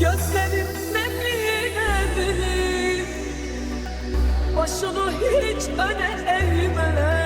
Gözlerim nemli Başını hiç öne eğme